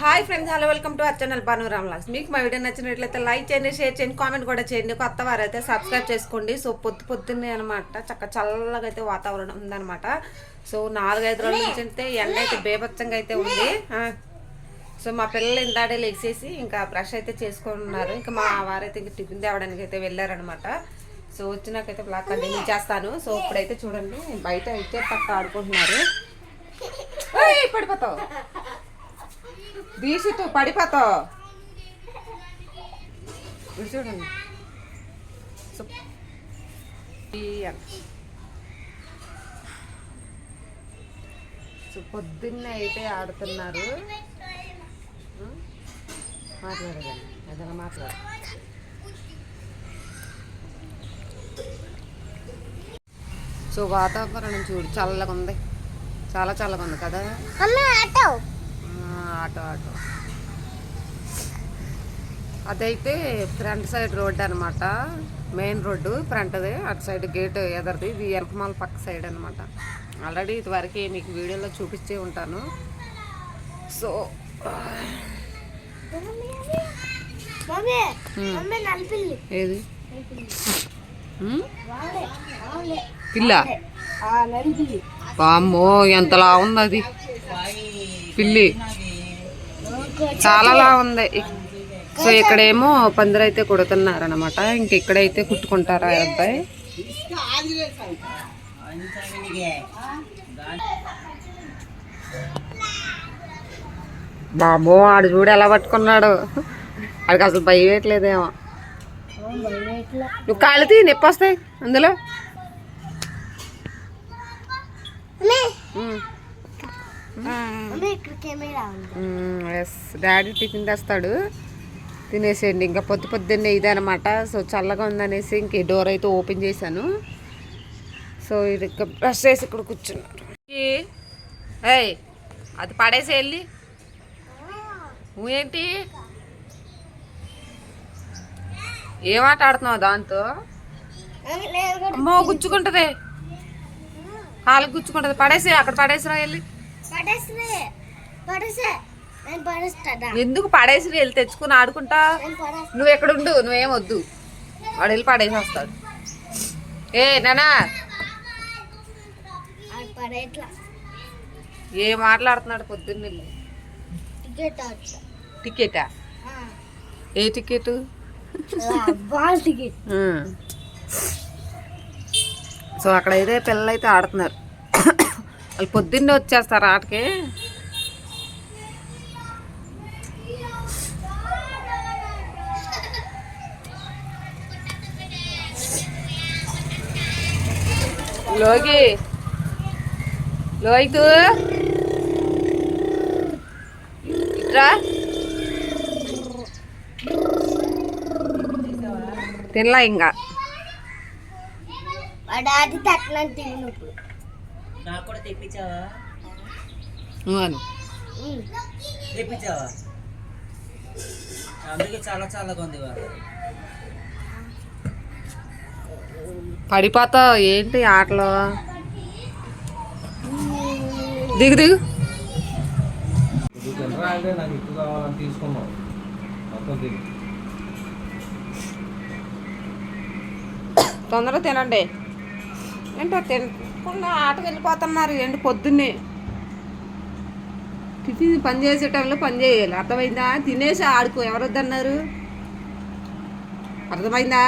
Hi friends hello welcome to our channel Bhanuram vlogs మీకు మా video నచ్చినట్లయితే like చేయండి షేర్ చేయండి కామెంట్ కూడా చేయండి. కొత్త వారైతే సబ్స్క్రైబ్ చేసుకోండి. సో పొద్దు పొద్దున్నే అనమాట చక్క చల్లగా అయితే వాతావరణం ఉందనమాట సో నాలుగైదు రోజుల నుంచి అయితే ఎండ అయితే బేభత్సంగా అయితే ఉంది. సో మా పిల్లలు ఇందాడే లెగ్సేసి ఇంకా బ్రష్ అయితే చేసుకొని ఉన్నారు. ఇంకా మా వారైతే ఇంకా టిఫిన్ తేవడానికి అయితే వెళ్ళారనమాట సో వచ్చినాకైతే బ్లాక్ కంటిన్యూ చేస్తాను. సో ఇప్పుడైతే చూడండి బయట అయితే పక్క ఆడుకుంటున్నారు. ఏయ్, తీసి దీసితూ పడిపోతావు చూడండి సో పొద్దున్నే అయితే ఆడుతున్నారు. ఉం? మాట్లాడదండి ఏదైనా మాట్లాడు. సో వాతావరణం చూడు చల్లగా ఉంది. చాలా చల్లగా ఉంది కదా? ఆ, ఆటో ఆటో. అదైతే ఫ్రంట్ సైడ్ రోడ్ అనమాట మెయిన్ రోడ్డు ఫ్రంట్ది అటు సైడ్ గేట్ ఎదరిది. ఇది వెనకమాల పక్క సైడ్ అనమాట ఆల్రెడీ ఇదివరకు మీకు వీడియోలో చూపించే ఉంటాను. సో ఏది? పిల్ల? వామ్మో ఎంతలా ఉంది అది? పిల్లి. చాలా ఉంది. సో ఇక్కడేమో పందిరి అయితే కుడుతున్నారు అనమాట ఇంక ఇక్కడైతే కుట్టుకుంటారా అబ్బాయి? బాబో ఆడు చూడు ఎలా పట్టుకున్నాడు. ఆడికి అసలు భయం వేయట్లేదేమో నువ్వు కాళ్ళు తీ నొప్పి వస్తాయి అందులో ఉమ్. మమ్మీ ఇక్కడ కెమెరా ఉంది ఎస్ డాడీ టిఫిన్ తెస్తాడు. తినేసేయండి. ఇంకా పొద్దు పొద్దున్నే ఇదే అనమాట సో చల్లగా ఉందనేసి ఇంక డోర్ అయితే ఓపెన్ చేశాను. సో ఇది ఇంకా బ్రష్ చేసి ఇక్కడ కూర్చున్నారు. ఏయ్ అది పడేసి వెళ్ళి. నువ్వేంటి ఏం ఆట ఆడుతున్నావు దాంతో? అమ్మో గుచ్చుకుంటది. కాళ్ళకి గుచ్చుకుంటది. పడేసి అక్కడ పడేసిరా వెళ్ళి. ఎందుకు పడేసి వెళ్ళి తెచ్చుకుని ఆడుకుంటా. నువ్వు ఎక్కడుండు? నువ్వేం వద్దు. వాడు వెళ్ళి పడేసి వస్తాడు. ఏ నానా. ఏ మాట్లాడుతున్నాడు పొద్దున్న టికెట్ ఏ టికెట్? సో అక్కడైతే పిల్లలు అయితే ఆడుతున్నారు. వాళ్ళు పొద్దున్నే వచ్చేస్తారు ఆటకి. లోకి. లోహితు ఇట్రా. తినలా ఇంకా? వాడు అది తక్కువ తిన్నప్పుడు నాకు కూడా తెప్పించావా? తెప్పించావా? అందుకే చాలా చల్లగా ఉంది ఇవాళ. పడిపోతావు ఏంటి ఆటలో? దిగు దిగు. తిని తొందరగా తినండి. ఏంటో తినకుండా ఆటకు వెళ్ళిపోతున్నారు ఏంటి పొద్దున్నే. టిఫిన్ పని చేసే టైంలో పని చేయాలి. అర్థమైందా? తినేసి ఆడుకో. ఎవరు వద్దన్నారు అర్థమైందా?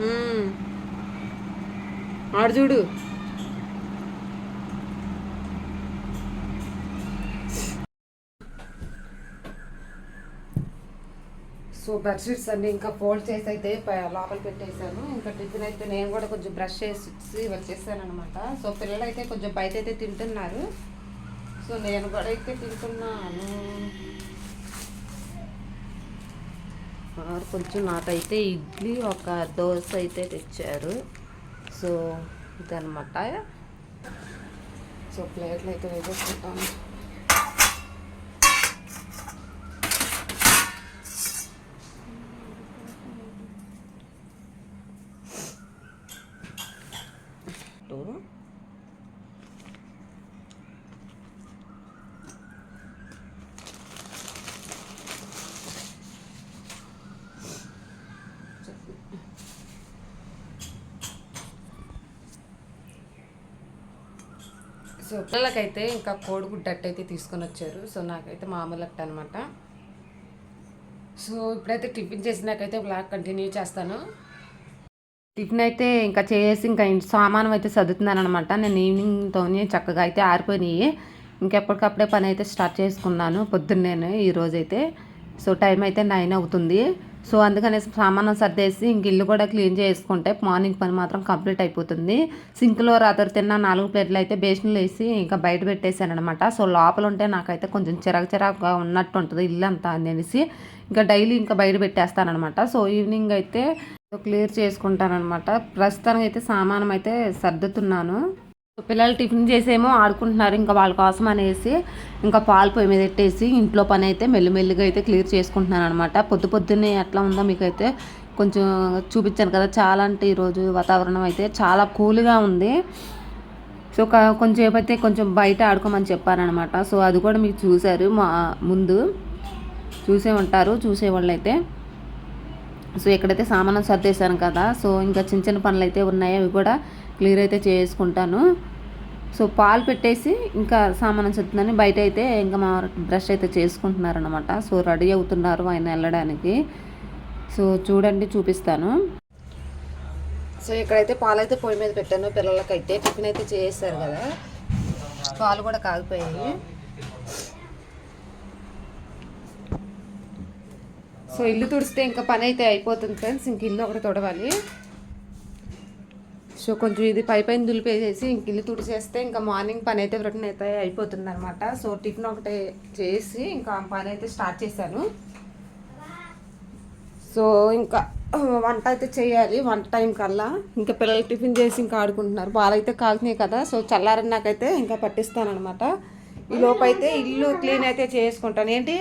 ఉమ్. ఆడు చూడు. సో బెడ్షీట్స్ అన్ని ఇంకా ఫోల్డ్ చేసి అయితే లోపల పెట్టేశాను. ఇంకా టిఫిన్ అయితే నేను కూడా కొంచెం బ్రష్ చేసి వచ్చేసాను అనమాట సో పిల్లలు అయితే కొంచెం బయట అయితే తింటున్నారు. సో నేను కూడా అయితే తింటున్నాను. కొంచెం నాకైతే ఇడ్లీ ఒక దోశ అయితే తెచ్చారు. సో ఇదనమాట సో ప్లేట్లు అయితే వేసేసుకుంటాను. సో పిల్లలకైతే ఇంకా కోడిగుడ్డ అట్టయితే తీసుకొని వచ్చారు. సో నాకైతే మామూలు అట్ట అనమాట సో ఇప్పుడైతే టిఫిన్ చేసినాకైతే బ్లాగ్ కంటిన్యూ చేస్తాను. టిఫిన్ అయితే ఇంకా చేసి ఇంకా సామానం అయితే సర్దుతున్నాను అనమాట నేను ఈవినింగ్తోనే చక్కగా అయితే ఆరిపోయినాయి. ఇంకెప్పటికప్పుడే పని అయితే స్టార్ట్ చేసుకున్నాను పొద్దున్నే ఈరోజైతే. సో టైం అయితే నైన్ అవుతుంది. సో అందుకనే సామానం సర్దేసి ఇంక ఇల్లు కూడా క్లీన్ చేసుకుంటే మార్నింగ్ పని మాత్రం కంప్లీట్ అయిపోతుంది. సింక్లో రాత్రి తిన్న నాలుగు ప్లేట్లు అయితే బేషన్లు వేసి ఇంకా బయట పెట్టేశానమాట సో లోపల ఉంటే నాకైతే కొంచెం చిరాకు చిరాకుగా ఉన్నట్టు ఉంటుంది ఇల్లు అంతా అనేసి ఇంకా డైలీ ఇంకా బయట పెట్టేస్తానమాట సో ఈవినింగ్ అయితే క్లియర్ చేసుకుంటానమాట ప్రస్తుతానికి అయితే సామానం అయితే సర్దుతున్నాను. పిల్లలు టిఫిన్ చేసేమో ఆడుకుంటున్నారు ఇంకా వాళ్ళ కోసం అనేసి ఇంకా పాలు పొయ్యి మీద పెట్టేసి ఇంట్లో పని అయితే మెల్లిమెల్లిగా అయితే క్లియర్ చేసుకుంటున్నాను అనమాట పొద్దు పొద్దున్నే ఎట్లా ఉందో మీకైతే కొంచెం చూపించాను కదా. చాలా అంటే ఈరోజు వాతావరణం అయితే చాలా కూల్గా ఉంది. సో క- కొంచెంసేపు అయితే కొంచెం బయట ఆడుకోమని చెప్పారనమాట సో అది కూడా మీకు చూశారు మా ముందు. చూసే ఉంటారు చూసేవాళ్ళు అయితే సో ఇక్కడైతే సామానం సర్దేశాను కదా సో ఇంకా చిన్న చిన్న పనులు అయితే ఉన్నాయి అవి కూడా క్లియర్ అయితే చేసుకుంటాను. సో పాలు పెట్టేసి ఇంకా సామానం చెప్తుందని బయట అయితే ఇంకా మా బ్రష్ అయితే చేసుకుంటున్నారు అనమాట సో రెడీ అవుతున్నారు ఆయన వెళ్ళడానికి. సో చూడండి చూపిస్తాను. సో ఇక్కడైతే పాలు అయితే పొయ్యి మీద పెట్టాను. పిల్లలకైతే టిఫిన్ అయితే చేసేసారు కదా. పాలు కూడా కాగిపోయాయి. సో ఇల్లు తుడిస్తే ఇంకా పని అయితే అయిపోతుంది ఫ్రెండ్స్ ఇంక ఇల్లు ఒకటి తుడవాలి. సో కొంచెం ఇది పై పైన దులిపేసేసి ఇంక ఇల్లు తుడిచేస్తే ఇంకా మార్నింగ్ పని అయితే రొటీన్ అయితే అయిపోతుంది అనమాట సో టిఫిన్ ఒకటే చేసి ఇంకా పని అయితే స్టార్ట్ చేశాను. సో ఇంకా వంట అయితే చేయాలి వంట టైం కల్లా. ఇంకా పిల్లలు టిఫిన్ చేసి ఇంకా ఆడుకుంటున్నారు. వాళ్ళైతే కాకునే కదా సో చల్లారని నాకైతే ఇంకా పట్టిస్తాను అనమాట ఈ లోపు అయితే ఇల్లు క్లీన్ అయితే చేసుకుంటాను. ఏంటి?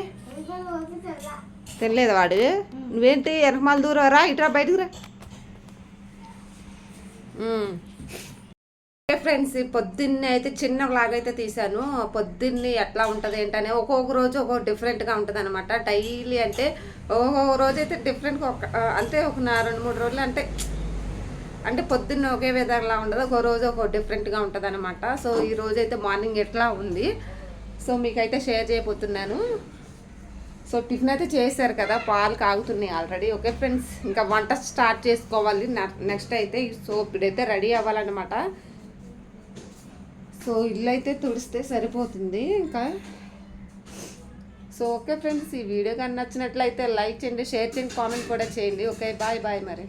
తినలేదు వాడు. నువ్వేంటి వెనకమాల దూరం రా ఇట్రా బయటకు రా. ఫ్రెండ్స్ పొద్దున్నే అయితే చిన్న వ్లాగ్ అయితే తీశాను. పొద్దున్నే ఎట్లా ఉంటుంది ఏంటనే ఒక్కొక్క రోజు ఒక్కొక్క డిఫరెంట్గా ఉంటుంది అనమాట డైలీ అంటే ఒక్కొక్క రోజు అయితే డిఫరెంట్గా ఒక అంటే ఒక రెండు మూడు రోజులు అంటే అంటే పొద్దున్న ఒకే విధంగా ఉండదు. ఒక రోజు ఒక డిఫరెంట్గా ఉంటుంది అనమాట సో ఈ రోజు అయితే మార్నింగ్ ఎట్లా ఉంది? సో మీకైతే షేర్ చేయబోతున్నాను. సో టిఫిన్ అయితే చేశారు కదా పాలు కాగుతున్నాయి ఆల్రెడీ ఓకే ఫ్రెండ్స్ ఇంకా వంట స్టార్ట్ చేసుకోవాలి. నెక్స్ట్ అయితే సో ఇప్పుడైతే రెడీ అవ్వాలన్నమాట. సో ఇల్లు అయితే తుడిస్తే సరిపోతుంది ఇంకా. సో ఓకే ఫ్రెండ్స్ ఈ వీడియో కానీ నచ్చినట్లయితే లైక్ చేయండి షేర్ చేయండి కామెంట్ కూడా చేయండి. ఓకే బాయ్ బాయ్ మరి.